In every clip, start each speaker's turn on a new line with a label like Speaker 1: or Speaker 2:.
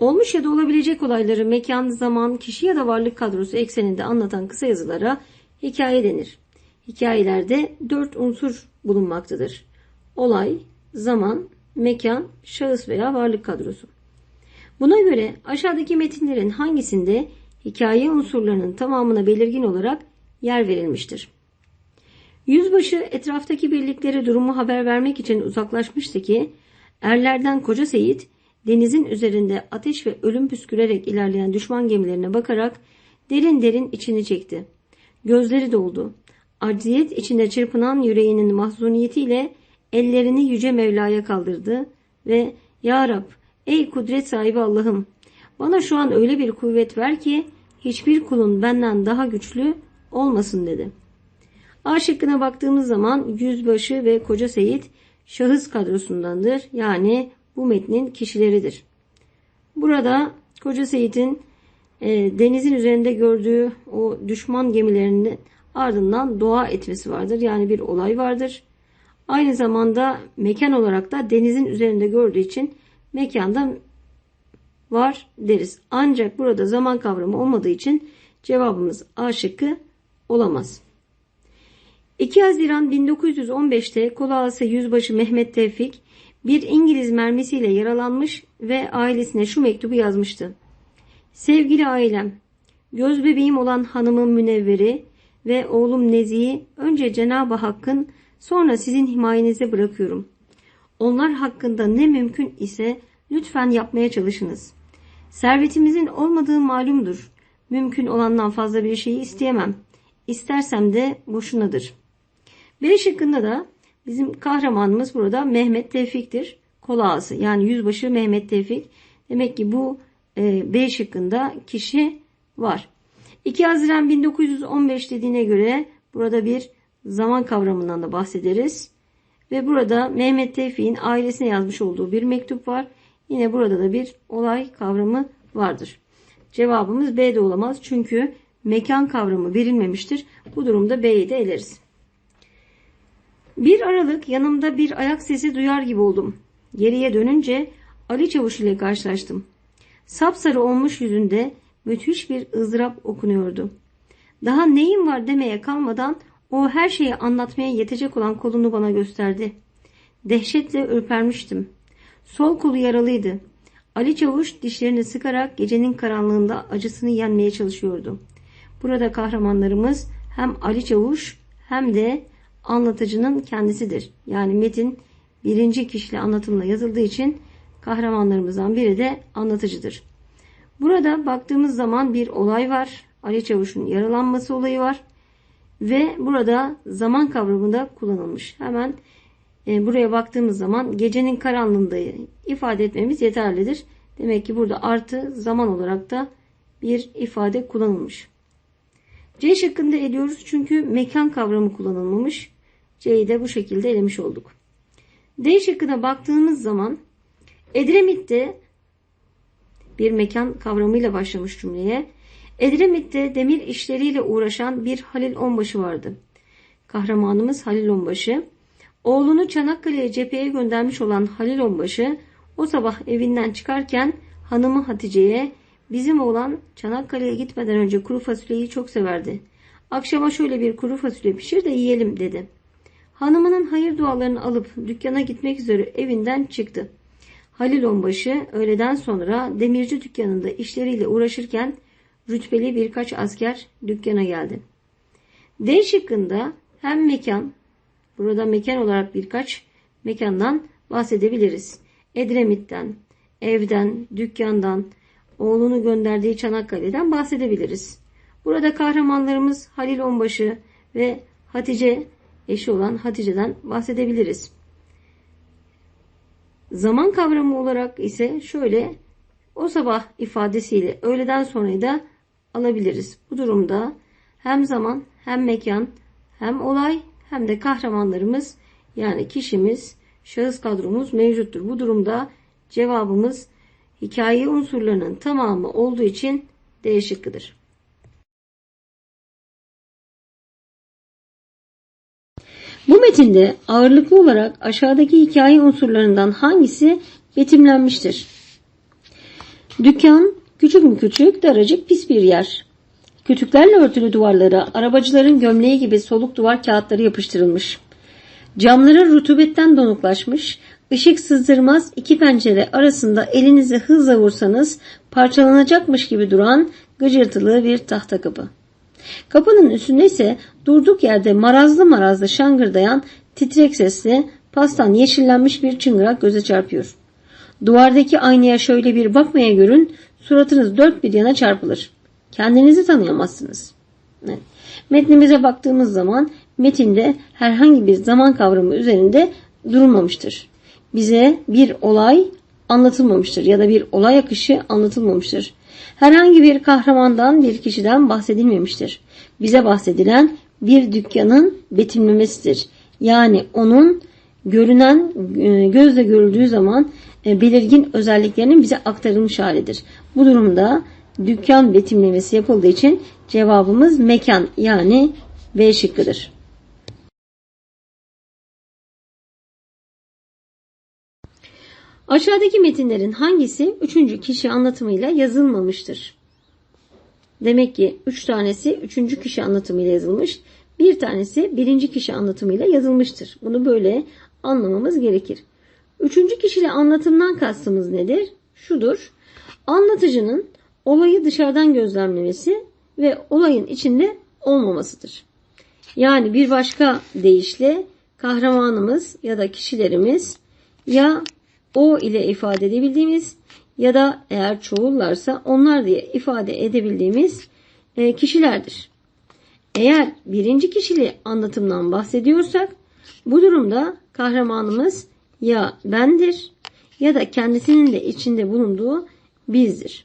Speaker 1: Olmuş ya da olabilecek olayları mekan, zaman, kişi ya da varlık kadrosu ekseninde anlatan kısa yazılara hikaye denir. Hikayelerde dört unsur bulunmaktadır. Olay, zaman, mekan, şahıs veya varlık kadrosu. Buna göre aşağıdaki metinlerin hangisinde hikaye unsurlarının tamamına belirgin olarak yer verilmiştir? Yüzbaşı etraftaki birliklere durumu haber vermek için uzaklaşmıştı ki erlerden Koca Seyit denizin üzerinde ateş ve ölüm püskürerek ilerleyen düşman gemilerine bakarak derin derin içini çekti. Gözleri doldu. Acziyet içinde çırpınan yüreğinin mahzuniyetiyle ellerini yüce Mevla'ya kaldırdı ve Ya Rab, ey kudret sahibi Allah'ım bana şu an öyle bir kuvvet ver ki hiçbir kulun benden daha güçlü olmasın dedi. A şıkkına baktığımız zaman yüzbaşı ve koca seyit şahıs kadrosundandır. Yani bu metnin kişileridir. Burada koca seyitin e, denizin üzerinde gördüğü o düşman gemilerinin ardından doğa etmesi vardır. Yani bir olay vardır. Aynı zamanda mekan olarak da denizin üzerinde gördüğü için mekanda var deriz. Ancak burada zaman kavramı olmadığı için cevabımız A şıkkı olamaz. 2 Haziran 1915'te Kolağası Yüzbaşı Mehmet Tevfik bir İngiliz mermisiyle yaralanmış ve ailesine şu mektubu yazmıştı. Sevgili ailem, göz bebeğim olan hanımım Münevveri ve oğlum Nezi'yi önce Cenab-ı Hakk'ın sonra sizin himayenize bırakıyorum. Onlar hakkında ne mümkün ise lütfen yapmaya çalışınız. Servetimizin olmadığı malumdur. Mümkün olandan fazla bir şeyi isteyemem. İstersem de boşunadır. B şıkkında da bizim kahramanımız burada Mehmet Tevfik'tir. Kol ağası yani yüzbaşı Mehmet Tevfik. Demek ki bu e, B şıkkında kişi var. 2 Haziran 1915 dediğine göre burada bir zaman kavramından da bahsederiz. Ve burada Mehmet Tevfik'in ailesine yazmış olduğu bir mektup var. Yine burada da bir olay kavramı vardır. Cevabımız B de olamaz. Çünkü mekan kavramı verilmemiştir. Bu durumda B'yi de eleriz. Bir aralık yanımda bir ayak sesi duyar gibi oldum. Geriye dönünce Ali Çavuş ile karşılaştım. Sapsarı olmuş yüzünde müthiş bir ızdırap okunuyordu. Daha neyim var demeye kalmadan o her şeyi anlatmaya yetecek olan kolunu bana gösterdi. Dehşetle ürpermiştim. Sol kolu yaralıydı. Ali Çavuş dişlerini sıkarak gecenin karanlığında acısını yenmeye çalışıyordu. Burada kahramanlarımız hem Ali Çavuş hem de anlatıcının kendisidir. Yani metin birinci kişili anlatımla yazıldığı için kahramanlarımızdan biri de anlatıcıdır. Burada baktığımız zaman bir olay var. Ali Çavuş'un yaralanması olayı var. Ve burada zaman kavramı da kullanılmış. Hemen e, buraya baktığımız zaman gecenin karanlığında ifade etmemiz yeterlidir. Demek ki burada artı zaman olarak da bir ifade kullanılmış. C şıkkında ediyoruz çünkü mekan kavramı kullanılmamış. C'yi de bu şekilde elemiş olduk. D şıkkına baktığımız zaman Edremit'te bir mekan kavramıyla başlamış cümleye. Edremit'te demir işleriyle uğraşan bir Halil Onbaşı vardı. Kahramanımız Halil Onbaşı. Oğlunu Çanakkale'ye cepheye göndermiş olan Halil Onbaşı o sabah evinden çıkarken hanımı Hatice'ye bizim oğlan Çanakkale'ye gitmeden önce kuru fasulyeyi çok severdi. Akşama şöyle bir kuru fasulye pişir de yiyelim dedi. Hanımının hayır dualarını alıp dükkana gitmek üzere evinden çıktı. Halil Onbaşı öğleden sonra demirci dükkanında işleriyle uğraşırken rütbeli birkaç asker dükkana geldi. D şıkkında hem mekan, burada mekan olarak birkaç mekandan bahsedebiliriz. Edremit'ten, evden, dükkandan, oğlunu gönderdiği Çanakkale'den bahsedebiliriz. Burada kahramanlarımız Halil Onbaşı ve Hatice eşi olan Hatice'den bahsedebiliriz. Zaman kavramı olarak ise şöyle o sabah ifadesiyle öğleden sonrayı da alabiliriz. Bu durumda hem zaman hem mekan hem olay hem de kahramanlarımız yani kişimiz şahıs kadromuz mevcuttur. Bu durumda cevabımız hikaye unsurlarının tamamı olduğu için D şıkkıdır. Bu metinde ağırlıklı olarak aşağıdaki hikaye unsurlarından hangisi betimlenmiştir? Dükkan küçük mü küçük, daracık pis bir yer. Kütüklerle örtülü duvarlara arabacıların gömleği gibi soluk duvar kağıtları yapıştırılmış. Camları rutubetten donuklaşmış, ışık sızdırmaz iki pencere arasında elinizi hızla vursanız parçalanacakmış gibi duran gıcırtılı bir tahta kapı. Kapının üstünde ise durduk yerde marazlı marazlı şangırdayan titrek sesli pastan yeşillenmiş bir çıngırak göze çarpıyor. Duvardaki aynaya şöyle bir bakmaya görün, suratınız dört bir yana çarpılır. Kendinizi tanıyamazsınız. Evet. Metnimize baktığımız zaman metinde herhangi bir zaman kavramı üzerinde durulmamıştır. Bize bir olay anlatılmamıştır ya da bir olay akışı anlatılmamıştır. Herhangi bir kahramandan bir kişiden bahsedilmemiştir. Bize bahsedilen bir dükkanın betimlemesidir. Yani onun görünen e, gözle görüldüğü zaman e, belirgin özelliklerinin bize aktarılmış halidir. Bu durumda dükkan betimlemesi yapıldığı için cevabımız mekan yani B şıkkıdır. Aşağıdaki metinlerin hangisi üçüncü kişi anlatımıyla yazılmamıştır? Demek ki üç tanesi üçüncü kişi anlatımıyla yazılmış. Bir tanesi birinci kişi anlatımıyla yazılmıştır. Bunu böyle anlamamız gerekir. Üçüncü kişili anlatımdan kastımız nedir? Şudur. Anlatıcının olayı dışarıdan gözlemlemesi ve olayın içinde olmamasıdır. Yani bir başka deyişle kahramanımız ya da kişilerimiz ya o ile ifade edebildiğimiz ya da eğer çoğullarsa onlar diye ifade edebildiğimiz e, kişilerdir. Eğer birinci kişili anlatımdan bahsediyorsak bu durumda kahramanımız ya bendir ya da kendisinin de içinde bulunduğu bizdir.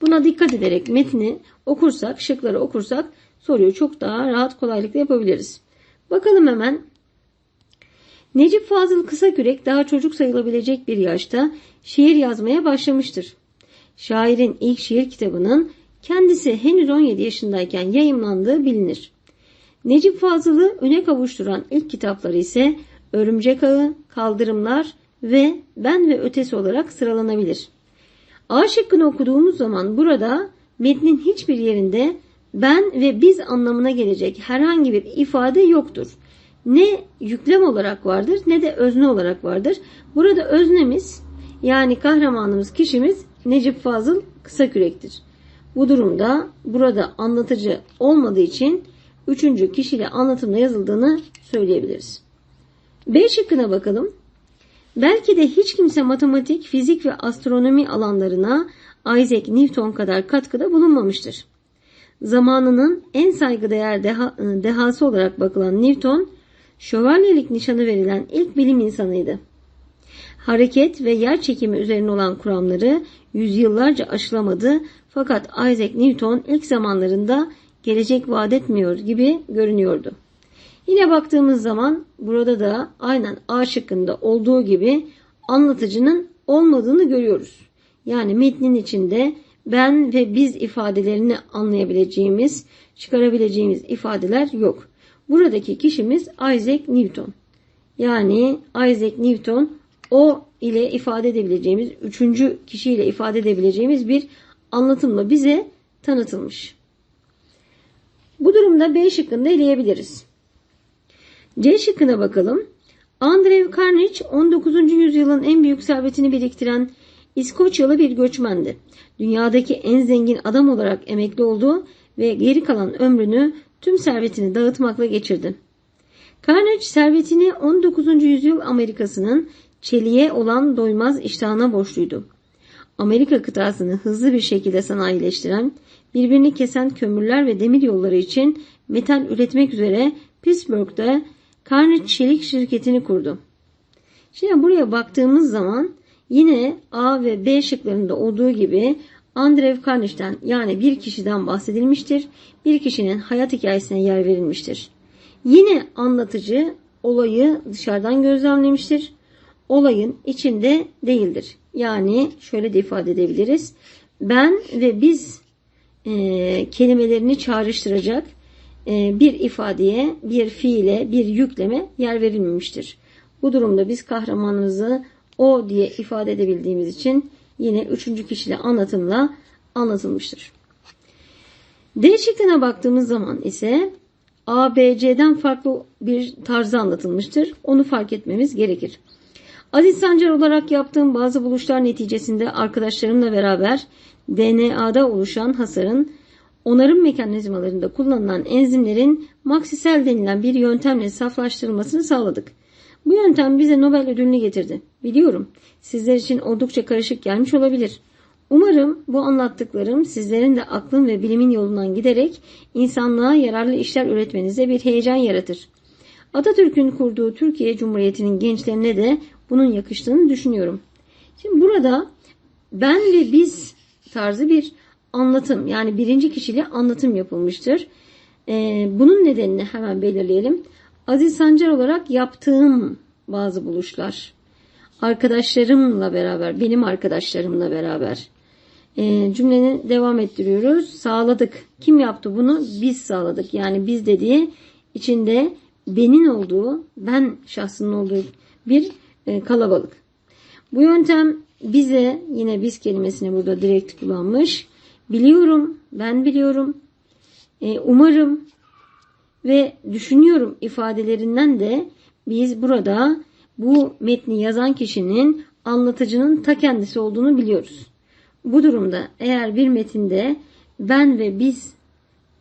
Speaker 1: Buna dikkat ederek metni okursak, şıkları okursak soruyu çok daha rahat kolaylıkla yapabiliriz. Bakalım hemen. Necip Fazıl Kısakürek daha çocuk sayılabilecek bir yaşta şiir yazmaya başlamıştır. Şairin ilk şiir kitabının kendisi henüz 17 yaşındayken yayımlandığı bilinir. Necip Fazıl'ı öne kavuşturan ilk kitapları ise Örümcek Ağı, Kaldırımlar ve Ben ve Ötesi olarak sıralanabilir. A şıkkını okuduğumuz zaman burada metnin hiçbir yerinde ben ve biz anlamına gelecek herhangi bir ifade yoktur. Ne yüklem olarak vardır ne de özne olarak vardır. Burada öznemiz yani kahramanımız kişimiz Necip Fazıl Kısakürek'tir. Bu durumda burada anlatıcı olmadığı için üçüncü kişiyle anlatımda yazıldığını söyleyebiliriz. B şıkkına bakalım. Belki de hiç kimse matematik, fizik ve astronomi alanlarına Isaac Newton kadar katkıda bulunmamıştır. Zamanının en saygıdeğer deha, dehası olarak bakılan Newton, şövalyelik nişanı verilen ilk bilim insanıydı. Hareket ve yer çekimi üzerine olan kuramları yüzyıllarca aşılamadı fakat Isaac Newton ilk zamanlarında gelecek vaat etmiyor gibi görünüyordu. Yine baktığımız zaman burada da aynen A şıkkında olduğu gibi anlatıcının olmadığını görüyoruz. Yani metnin içinde ben ve biz ifadelerini anlayabileceğimiz, çıkarabileceğimiz ifadeler yok. Buradaki kişimiz Isaac Newton. Yani Isaac Newton o ile ifade edebileceğimiz, üçüncü kişiyle ifade edebileceğimiz bir anlatımla bize tanıtılmış. Bu durumda B şıkkında eleyebiliriz. C şıkkına bakalım. Andrew Carnegie 19. yüzyılın en büyük servetini biriktiren İskoçyalı bir göçmendi. Dünyadaki en zengin adam olarak emekli oldu ve geri kalan ömrünü tüm servetini dağıtmakla geçirdi. Carnegie servetini 19. yüzyıl Amerika'sının çeliğe olan doymaz iştahına borçluydu. Amerika kıtasını hızlı bir şekilde sanayileştiren, birbirini kesen kömürler ve demir yolları için metal üretmek üzere Pittsburgh'da Carnegie Çelik şirketini kurdu. Şimdi buraya baktığımız zaman yine A ve B şıklarında olduğu gibi Andrew Carnegie'den yani bir kişiden bahsedilmiştir. Bir kişinin hayat hikayesine yer verilmiştir. Yine anlatıcı olayı dışarıdan gözlemlemiştir. Olayın içinde değildir. Yani şöyle de ifade edebiliriz. Ben ve biz e, kelimelerini çağrıştıracak e, bir ifadeye, bir fiile, bir yükleme yer verilmemiştir. Bu durumda biz kahramanımızı o diye ifade edebildiğimiz için yine üçüncü kişili anlatımla anlatılmıştır. D şıkkına baktığımız zaman ise A, B, C'den farklı bir tarzda anlatılmıştır. Onu fark etmemiz gerekir. Aziz Sancar olarak yaptığım bazı buluşlar neticesinde arkadaşlarımla beraber DNA'da oluşan hasarın onarım mekanizmalarında kullanılan enzimlerin maksisel denilen bir yöntemle saflaştırılmasını sağladık. Bu yöntem bize Nobel ödülünü getirdi. Biliyorum sizler için oldukça karışık gelmiş olabilir. Umarım bu anlattıklarım sizlerin de aklın ve bilimin yolundan giderek insanlığa yararlı işler üretmenize bir heyecan yaratır. Atatürk'ün kurduğu Türkiye Cumhuriyeti'nin gençlerine de bunun yakıştığını düşünüyorum. Şimdi burada ben ve biz tarzı bir anlatım yani birinci kişili anlatım yapılmıştır. Ee, bunun nedenini hemen belirleyelim. Aziz Sancar olarak yaptığım bazı buluşlar. Arkadaşlarımla beraber, benim arkadaşlarımla beraber. Ee, cümleni devam ettiriyoruz. Sağladık. Kim yaptı bunu? Biz sağladık. Yani biz dediği içinde benim olduğu, ben şahsının olduğu bir e, kalabalık. Bu yöntem bize yine biz kelimesini burada direkt kullanmış. Biliyorum, ben biliyorum, e, umarım ve düşünüyorum ifadelerinden de biz burada bu metni yazan kişinin anlatıcının ta kendisi olduğunu biliyoruz. Bu durumda eğer bir metinde ben ve biz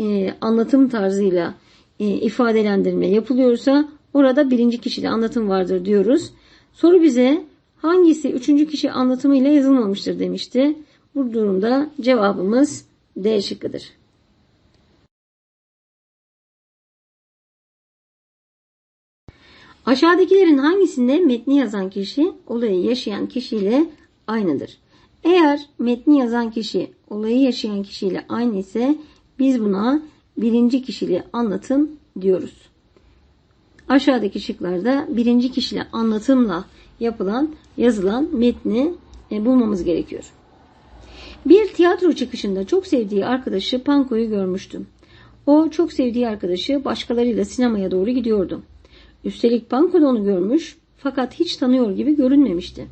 Speaker 1: e, anlatım tarzıyla e, ifadelendirme yapılıyorsa orada birinci kişili anlatım vardır diyoruz. Soru bize hangisi üçüncü kişi anlatımıyla yazılmamıştır demişti. Bu durumda cevabımız D şıkkıdır. Aşağıdakilerin hangisinde metni yazan kişi olayı yaşayan kişiyle aynıdır? Eğer metni yazan kişi olayı yaşayan kişiyle aynı ise biz buna birinci kişili anlatım diyoruz. Aşağıdaki şıklarda birinci kişili anlatımla yapılan, yazılan metni e, bulmamız gerekiyor. Bir tiyatro çıkışında çok sevdiği arkadaşı Panko'yu görmüştüm. O çok sevdiği arkadaşı başkalarıyla sinemaya doğru gidiyordu. Üstelik Panko da onu görmüş fakat hiç tanıyor gibi görünmemişti.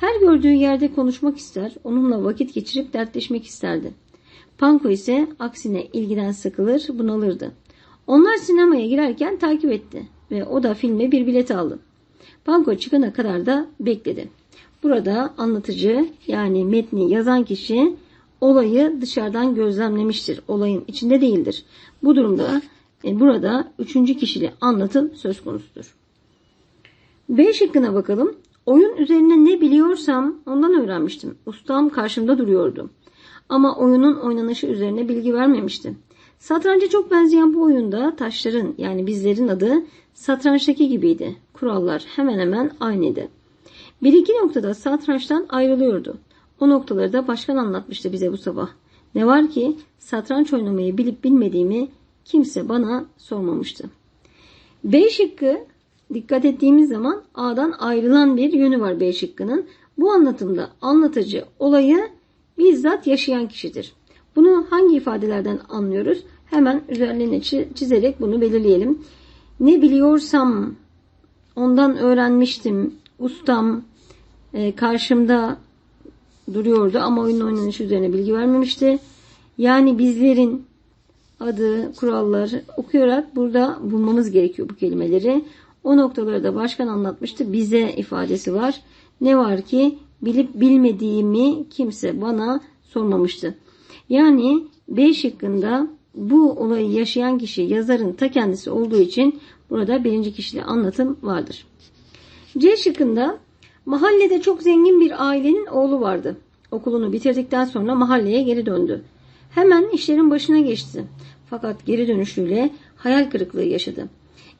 Speaker 1: Her gördüğü yerde konuşmak ister, onunla vakit geçirip dertleşmek isterdi. Panko ise aksine ilgiden sıkılır, bunalırdı. Onlar sinemaya girerken takip etti ve o da filme bir bilet aldı. Panko çıkana kadar da bekledi. Burada anlatıcı yani metni yazan kişi olayı dışarıdan gözlemlemiştir. Olayın içinde değildir. Bu durumda burada üçüncü kişili anlatım söz konusudur. B şıkkına bakalım. Oyun üzerine ne biliyorsam ondan öğrenmiştim. Ustam karşımda duruyordu. Ama oyunun oynanışı üzerine bilgi vermemişti. Satranca çok benzeyen bu oyunda taşların yani bizlerin adı satrançtaki gibiydi. Kurallar hemen hemen aynıydı. Bir iki noktada satrançtan ayrılıyordu. O noktaları da başkan anlatmıştı bize bu sabah. Ne var ki satranç oynamayı bilip bilmediğimi kimse bana sormamıştı. B şıkkı dikkat ettiğimiz zaman A'dan ayrılan bir yönü var B şıkkının. Bu anlatımda anlatıcı olayı bizzat yaşayan kişidir. Bunu hangi ifadelerden anlıyoruz? Hemen üzerlerine çizerek bunu belirleyelim. Ne biliyorsam ondan öğrenmiştim. Ustam e, karşımda duruyordu ama oyunun oynanışı üzerine bilgi vermemişti. Yani bizlerin adı, kurallar okuyarak burada bulmamız gerekiyor bu kelimeleri. O noktaları da başkan anlatmıştı. Bize ifadesi var. Ne var ki bilip bilmediğimi kimse bana sormamıştı. Yani B şıkkında bu olayı yaşayan kişi yazarın ta kendisi olduğu için burada birinci kişili anlatım vardır. C şıkkında mahallede çok zengin bir ailenin oğlu vardı. Okulunu bitirdikten sonra mahalleye geri döndü. Hemen işlerin başına geçti. Fakat geri dönüşüyle hayal kırıklığı yaşadı.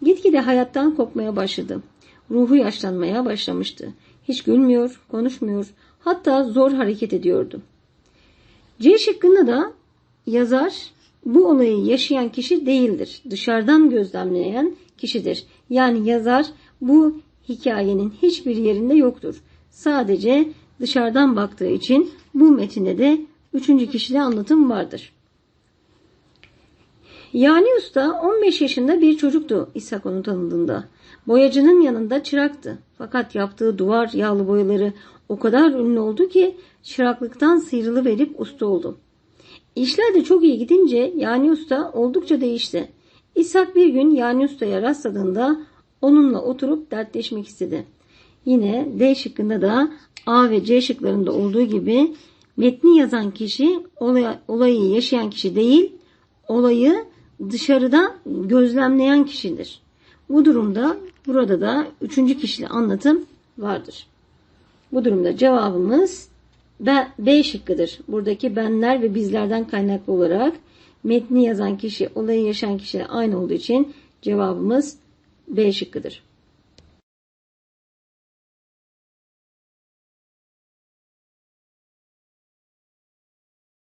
Speaker 1: Gitgide hayattan kopmaya başladı. Ruhu yaşlanmaya başlamıştı. Hiç gülmüyor, konuşmuyor, hatta zor hareket ediyordu. C şıkkında da yazar bu olayı yaşayan kişi değildir. Dışarıdan gözlemleyen kişidir. Yani yazar bu hikayenin hiçbir yerinde yoktur. Sadece dışarıdan baktığı için bu metinde de üçüncü kişili anlatım vardır. Yani Usta 15 yaşında bir çocuktu İshak onu tanıdığında. Boyacının yanında çıraktı. Fakat yaptığı duvar yağlı boyaları o kadar ünlü oldu ki çıraklıktan sıyrılıverip usta oldu. İşler de çok iyi gidince Yani Usta oldukça değişti. İshak bir gün Yani Usta'ya rastladığında onunla oturup dertleşmek istedi. Yine D şıkkında da A ve C şıklarında olduğu gibi metni yazan kişi olay- olayı yaşayan kişi değil, olayı dışarıda gözlemleyen kişidir. Bu durumda burada da üçüncü kişili anlatım vardır. Bu durumda cevabımız B, B şıkkıdır. Buradaki benler ve bizlerden kaynaklı olarak metni yazan kişi, olayı yaşayan kişiyle aynı olduğu için cevabımız B şıkkıdır.